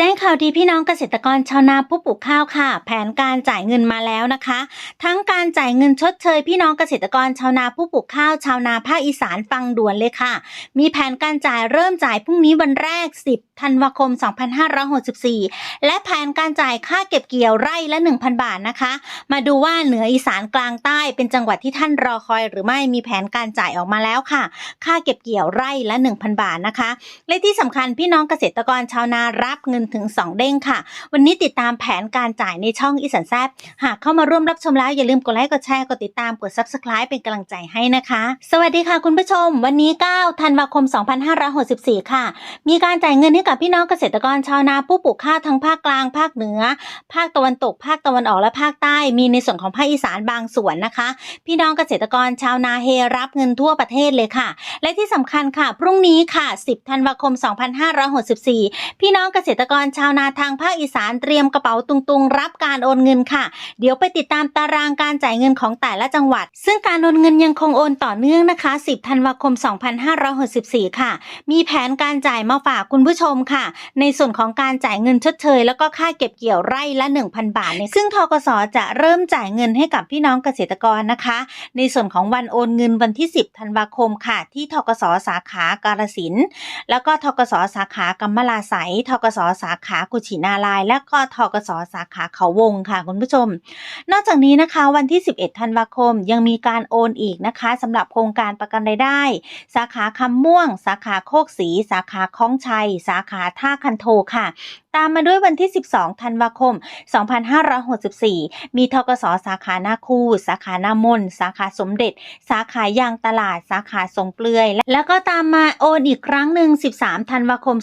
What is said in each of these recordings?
แจ้งข่าวดีพี่น้องเกษตรกรชาวนาผู้ปลูกข้าวค่ะ แผนการจ่ายเงินมาแล้วนะคะ ทั้งการจ่ายเงินชดเชยพี่น้องเกษตรกรชาวนาผู้ปลูกข้าวชาวนาภาคอีสานฟังด่วนเลยค่ะ มีแผนการจ่ายเริ่มจ่ายพรุ่งนี้วันแรก 10ธันวาคม 2564 และแผนการจ่ายค่าเก็บเกี่ยวไร่ละ 1,000 บาทนะคะ มาดูว่าเหนืออีสานกลางใต้เป็นจังหวัดที่ท่านรอคอย หรือไม่มีแผนการจ่ายออกมาแล้วค่ะ ค่าเก็บเกี่ยวไร่ละ 1,000 บาทนะคะ และที่สำคัญพี่น้องเกษตรกรชาวนารับเงินถึง2เด้งค่ะ วันนี้ติดตามแผนการจ่ายในช่องอีสันแซบหากเข้ามาร่วมรับชมแล้วอย่าลืมกดไลค์กดแชร์กดติดตามกด subscribe เป็นกำลังใจให้นะคะ สวัสดีค่ะคุณผู้ชม วันนี้ 9 ธันวาคม 2564 ค่ะ มีการจ่ายเงินให้กับพี่น้องเกษตรกรชาวนาผู้ปลูกข้าวทั้งภาคกลางภาคเหนือ ภาคตะวันตก ภาคตะวันออกและภาคใต้ มีในส่วนของภาคอีสานบางส่วนนะคะ พี่น้องเกษตรกรชาวนาเฮรับเงินทั่วประเทศเลยค่ะ และที่สำคัญค่ะ พรุ่งนี้ค่ะ 10 ธันวาคม 2564 พี่น้องเกษตรกรชาวนาทางภาคอีสานเตรียมกระเป๋าตุงๆ รับการโอนเงินค่ะ เดี๋ยวไปติดตามตารางการจ่ายเงินของแต่ละจังหวัด ซึ่งการโอนเงินยังคงโอนต่อเนื่องนะคะ 10 ธันวาคม 2564 ค่ะ มีแผนการจ่ายมาฝากคุณผู้ชมค่ะ ในส่วนของการจ่ายเงินชดเชย แล้วก็ค่าเก็บเกี่ยวไร่ละ 1,000 บาทเนี่ยซึ่งทกสจะเริ่มจ่ายเงินให้กับพี่น้องเกษตรกรนะคะ ในส่วนของวันโอนเงินวันที่ 10 ธันวาคมค่ะ ที่ทกสสาขากาฬสินแล้วก็ทกสสาขากำมะลาไสยทกสสาาขากุชินาลาย และก็ทกสสาขาเขาวงค่ะคุณผู้ชม นอกจากนี้นะคะวันที่ 11 ธันวาคม ยังมีการโอนอีกนะคะสำหรับโครงการประกันรายได้ สาขาคำม่วง สาขาโคกศรีสาขาคล้องชัย สาขาท่าคันโทค่ะตามมาด้วยวันที่ 12 ธันวาคม 2564 มีทกสสาขาหน้าคูสาขานามน สาขาสมเด็จ สาขายางตลาด สาขาสงเปลือย และแล้วก็ตามมาโอนอีกครั้งหนึ่ง 13 ธันวาคม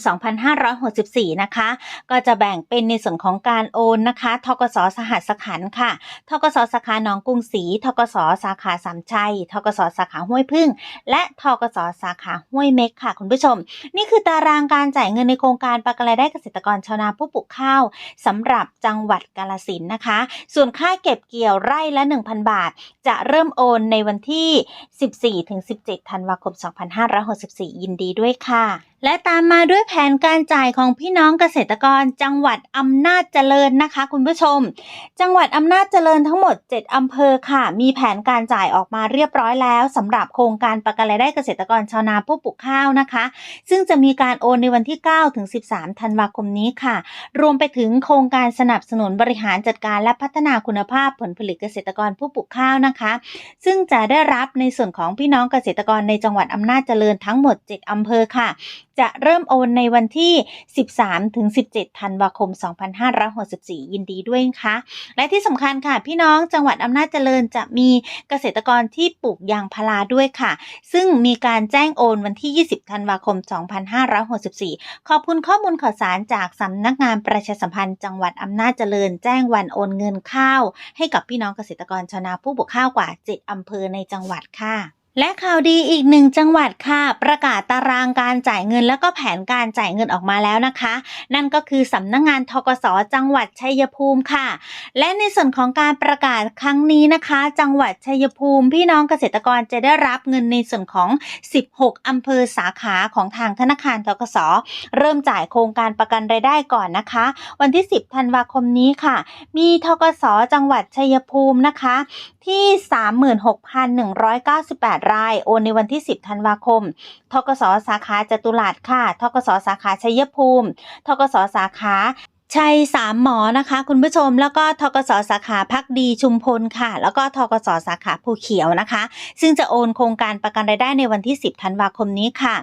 2564 นะคะก็จะแบ่งเป็นในส่วนของการโอนนะคะทกสสหัสขันค่ะทกสสาขาหนองกรุงศรีทกสสาขาสามชัยทกสสาขาห้วยพึ่ง และทกสสาขาห้วยเม็กค่ะ คุณผู้ชม นี่คือตารางการจ่ายเงินในโครงการประกันรายได้เกษตรกรชาวนาผู้ปลูกข้าวสำหรับจังหวัดกาฬสินนะคะ ส่วนค่าเก็บเกี่ยวไร่ละ 1,000 บาท จะเริ่มโอนในวันที่ 14-17 ธันวาคม 2564 ยินดีด้วยค่ะ และตามมาด้วยแผนการจ่ายของพี่น้องเกษตรกร จังหวัดอำนาจเจริญนะคะ คุณผู้ชม จังหวัดอำนาจเจริญทั้งหมด 7 อำเภอค่ะ มีแผนการจ่ายออกมาเรียบร้อยแล้วสำหรับโครงการประกันรายได้เกษตรกรชาวนาผู้ปลูกข้าวนะคะ ซึ่งจะมีการโอนในวันที่ 9 ถึง 13 ธันวาคมนี้ค่ะ รวมไปถึงโครงการสนับสนุนบริหารจัดการและพัฒนาคุณภาพผลผลิตเกษตรกรผู้ปลูกข้าวนะคะ ซึ่งจะได้รับในส่วนของพี่น้องเกษตรกรในจังหวัดอำนาจเจริญทั้งหมด 7 อำเภอค่ะจะเริ่มโอนในวันที่ 13 ถึง 17 ธันวาคม 2564 ยินดีด้วยนะคะ และที่สำคัญค่ะ พี่น้องจังหวัดอำนาจเจริญจะมีเกษตรกรที่ปลูกยางพาราด้วยค่ะ ซึ่งมีการแจ้งโอนวันที่ 20 ธันวาคม 2564 ขอบคุณข้อมูลข่าวสารจากสำนักงานประชาสัมพันธ์จังหวัดอำนาจเจริญ แจ้งวันโอนเงินข้าว ให้กับพี่น้องเกษตรกรชาวนาผู้ปลูกข้าวกว่า 7 อำเภอในจังหวัดค่ะ และข่าวดีอีกหนึ่งจังหวัดค่ะ ประกาศตารางการจ่ายเงินแล้วก็แผนการจ่ายเงินออกมาแล้วนะคะ นั่นก็คือสำนักงงานทกสจังหวัดชัยภูมิค่ะ และในส่วนของการประกาศครั้งนี้นะคะ จังหวัดชัยภูมิ พี่น้องเกษตรกรจะได้รับเงินในส่วนของ 16 อำเภอสาขาของทางธนาคารทกสเริ่มจ่ายโครงการประกันรายได้ก่อนนะคะ วันที่ 10 ธันวาคมนี้ค่ะ มีทกสจังหวัดชัยภูมินะคะ ที่ 36,198ราย โอนในวันที่ 10 ธันวาคม ทกสสาขาจตุรัสค่ะ ทกสสาขาชัยภูมิ ทกสสาขา ชัยสามหมอนะคะ คุณผู้ชมแล้วก็ทกสสาขาพักดีชุมพลค่ะ แล้วก็ทกสสาขาภูเขียวนะคะ ซึ่งจะโอนโครงการประกันรายได้ในวันที่ 10 ธันวาคมนี้ค่ะ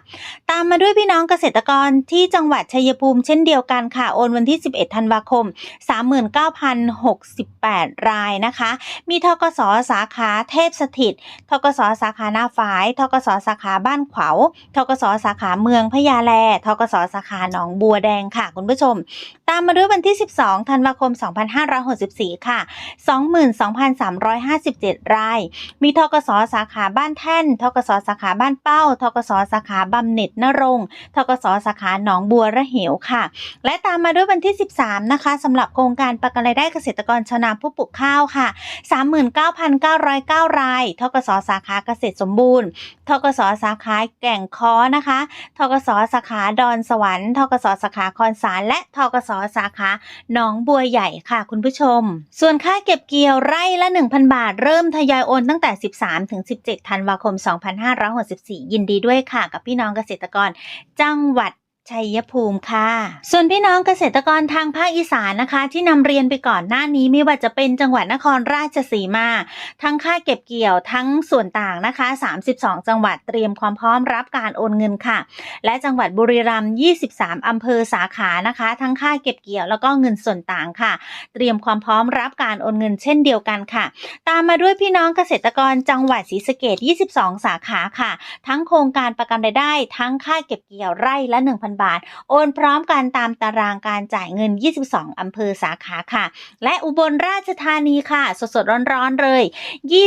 ตามมาด้วยพี่น้องเกษตรกรที่จังหวัดชัยภูมิเช่นเดียวกันค่ะ โอนวันที่ 11 ธันวาคม 39,068 รายนะคะ มีทกสสาขาเทพสถิตทกสสาขานาฝายทกสสาขาบ้านขวาวทกสสาขาเมืองพญาแลทกสสาขาหนองบัวแดงค่ะ คุณผู้ชม ตามมาด้วยด้วยวันที่ 12 ธันวาคม 2564 ค่ะ 22,357 ราย มีทกสสาขาบ้านแท่น ทกสสาขาบ้านเป้า ทกสสาขาบำเหน็จนรงทกสสาขาหนองบัวระเหวค่ะ และตามมาด้วยวันที่ 13 นะคะสำหรับโครงการประกันรายได้เกษตรกรชาวนาผู้ปลูกข้าวค่ะ 39,909 ราย ทกสสาขาเกษตรสมบูรณ์ ทกสสาขาแก่งค้อนะคะ ทกสสาขาดอนสวรรค์ ทกสสาขาคอนสารและทกสสาขาหนองบัวใหญ่ค่ะคุณผู้ชม ส่วนค่าเก็บเกี่ยวไร่ละ 1,000 บาท เริ่มทยอยโอนตั้งแต่ 13ถึง17ธันวาคม 2564 ยินดีด้วยค่ะ กับพี่น้องเกษตรกร จังหวัด ชัยภูมิค่ะ ส่วนพี่น้องเกษตรกรทางภาคอีสานนะคะ ที่นำเรียนไปก่อนหน้านี้ไม่ว่าจะเป็นจังหวัดนครราชสีมา ทั้งค่าเก็บเกี่ยวทั้งส่วนต่างนะคะ 32 จังหวัดเตรียมความพร้อมรับการโอนเงินค่ะ และจังหวัดบุรีรัมย์ 23อำเภอสาขานะคะ ทั้งค่าเก็บเกี่ยวแล้วก็เงินส่วนต่างค่ะ เตรียมความพร้อมรับการโอนเงินเช่นเดียวกันค่ะ ตามมาด้วยพี่น้องเกษตรกรจังหวัดศรีสะเกด22 สาขาค่ะ ทั้งโครงการประกันรายได้ ทั้งค่าเก็บเกี่ยวไร่ละ1,000บาท โอนพร้อมกันตามตารางการจ่ายเงิน 22 อำเภอสาขาค่ะ และอุบลราชธานีค่ะ สดๆ ร้อนๆเลย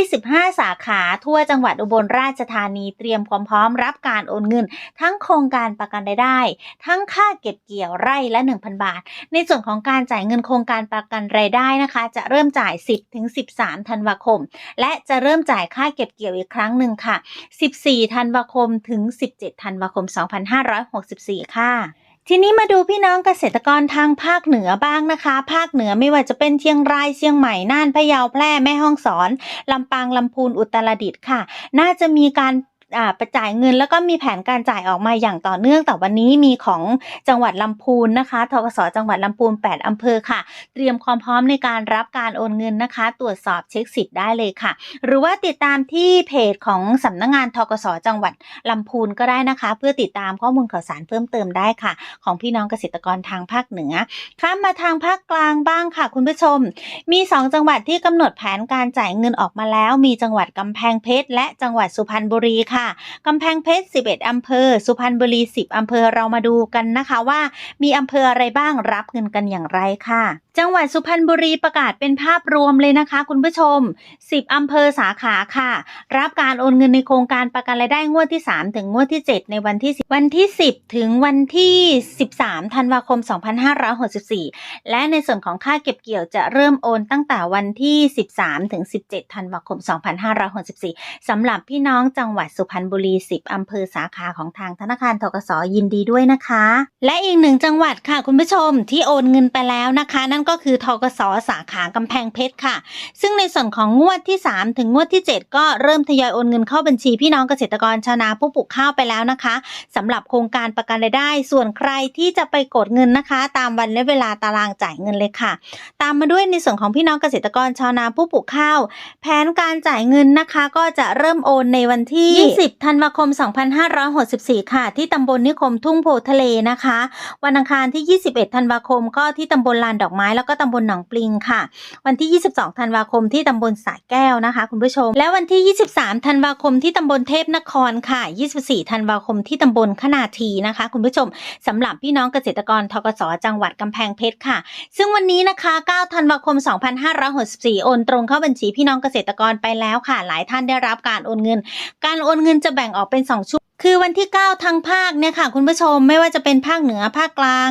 25 สาขาทั่วจังหวัดอุบลราชธานีเตรียมความพร้อมรับการโอนเงิน ทั้งโครงการประกันรายได้ ทั้งค่าเก็บเกี่ยวไร่ละ 1,000 บาท ในส่วนของการจ่ายเงินโครงการประกันรายได้นะคะ จะเริ่มจ่าย 10ถึง13 ธันวาคม และจะเริ่มจ่ายค่าเก็บเกี่ยวอีกครั้งหนึ่งค่ะ 14 ธันวาคม ถึง 17 ธันวาคม 2564 ค่ะทีนี้มาดูพี่น้องเกษตรกรทางภาคเหนือบ้างนะคะ ภาคเหนือไม่ว่าจะเป็นเชียงรายเชียงใหม่น่านพะเยาแพร่แม่ฮ่องสอนลำปางลำพูนอุตรดิตถ์ค่ะ น่าจะมีการ ประจ่ายเงิน แล้วก็มีแผนการจ่ายออกมาอย่างต่อเนื่องแต่วันนี้มีของจังหวัดลำพูนนะคะทกสจังหวัดลำพูน 8 อำเภอค่ะ เตรียมความพร้อมในการรับการโอนเงินนะคะ ตรวจสอบเช็คสิทธิ์ได้เลยค่ะ หรือว่าติดตามที่เพจของสำนักงงานทกสจังหวัดลำพูนก็ได้นะคะ เพื่อติดตามข้อมูลข่าวสารเพิ่มเติมได้ค่ะ ของพี่น้องเกษตรกรทางภาคเหนือข้ามมาทางภาคกลางบ้างค่ะ คุณผู้ชม มี 2 จังหวัดที่กำหนดแผนการจ่ายเงินออกมาแล้ว มีจังหวัดกำแพงเพชรและจังหวัดสุพรรณบุรีค่ะกำแพงเพชร 11 อำเภอ สุพรรณบุรี 10 อำเภอเรามาดูกันนะคะว่า มีอำเภออะไรบ้างรับเงินกันอย่างไรค่ะ จังหวัดสุพรรณบุรีประกาศเป็นภาพรวมเลยนะคะ คุณผู้ชม 10 อำเภอสาขาค่ะ รับการโอนเงินในโครงการประกันรายได้งวดที่ 3 ถึงงวดที่ 7 ในวันที่ 10 วันที่ 10 ถึงวันที่ 13 ธันวาคม 2564 และในส่วนของค่าเก็บเกี่ยวจะเริ่มโอนตั้งแต่วันที่ 13 ถึง 17 ธันวาคม 2564 สำหรับพี่น้องจังหวัดสุพรรณบุรี 10 อำเภอสาขาของทางธนาคารทกสยินดีด้วยนะคะ และอีกหนึ่งจังหวัดค่ะคุณผู้ชมที่โอนเงินไปแล้วนะคะ นั่นก็คือทกสสาขากำแพงเพชรค่ะ ซึ่งในส่วนของงวดที่ 3 ถึงงวดที่ 7 ก็เริ่มทยอยโอนเงินเข้าบัญชีพี่น้องเกษตรกรชาวนาผู้ปลูกข้าวไปแล้วนะคะสำหรับโครงการประกันรายได้ ส่วนใครที่จะไปกดเงินนะคะ ตามวันและเวลาตารางจ่ายเงินเลยค่ะ ตามมาด้วยในส่วนของพี่น้องเกษตรกรชาวนาผู้ปลูกข้าว แผนการจ่ายเงินนะคะ ก็จะเริ่มโอนในวันที่20ธันวาคม 2564 ค่ะ ที่ตำบลนิคมทุ่งโพทะเลนะคะ วันอังคารที่ 21 ธันวาคม ก็ที่ตำบลลานดอกไม้ แล้วก็ตำบลหนองปลิงค่ะ วันที่ 22 ธันวาคมที่ตำบลสายแก้วนะคะ คุณผู้ชม และวันที่ 23 ธันวาคมที่ตำบลเทพนครค่ะ 24 ธันวาคมที่ตำบลขนาทีนะคะ คุณผู้ชมสำหรับพี่น้องเกษตรกรทกสจังหวัดกำแพงเพชรค่ะ ซึ่งวันนี้นะคะ 9 ธันวาคม 2564 โอนตรงเข้าบัญชีพี่น้องเกษตรกรไปแล้วค่ะ หลายท่านได้รับการโอนเงิน การโอนเงินจะแบ่งออกเป็น 2 ช่วงคือวันที่ 9ทางภาคเนี่ยค่ะคุณผู้ชมไม่ว่าจะเป็นภาคเหนือภาคกลาง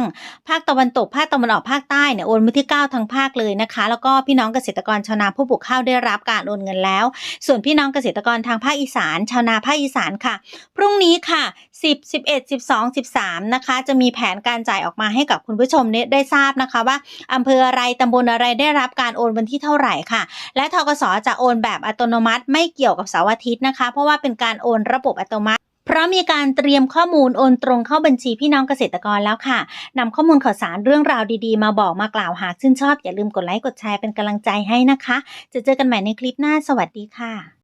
ภาคตะวันตกภาคตะวันออกภาคใต้เนี่ยโอนมาที่ 9ทางภาคเลยนะคะ แล้วก็พี่น้องเกษตรกรชาวนาผู้ปลูกข้าวได้รับการโอนเงินแล้ว ส่วนพี่น้องเกษตรกรทางภาคอีสานชาวนาภาคอีสานค่ะ พรุ่งนี้ค่ะ 10 11 12 13 นะคะ จะมีแผนการจ่ายออกมาให้กับคุณผู้ชมเนตได้ทราบนะคะว่าอำเภออะไรตำบลอะไรได้รับการโอนวันที่เท่าไหร่ค่ะ และทกสจะโอนแบบอัตโนมัติ ไม่เกี่ยวกับเสาร์อาทิตย์นะคะ เพราะว่าเป็นการโอนระบบอัตโนมัติ เพราะมีการเตรียมข้อมูลโอนตรงเข้าบัญชีพี่น้องเกษตรกรแล้วค่ะนำข้อมูลข่าวสารเรื่องราวดีๆ มาบอกมากล่าวหากชื่นชอบ อย่าลืมกดไลค์กดแชร์เป็นกำลังใจให้นะคะ จะเจอกันใหม่ในคลิปหน้าสวัสดีค่ะ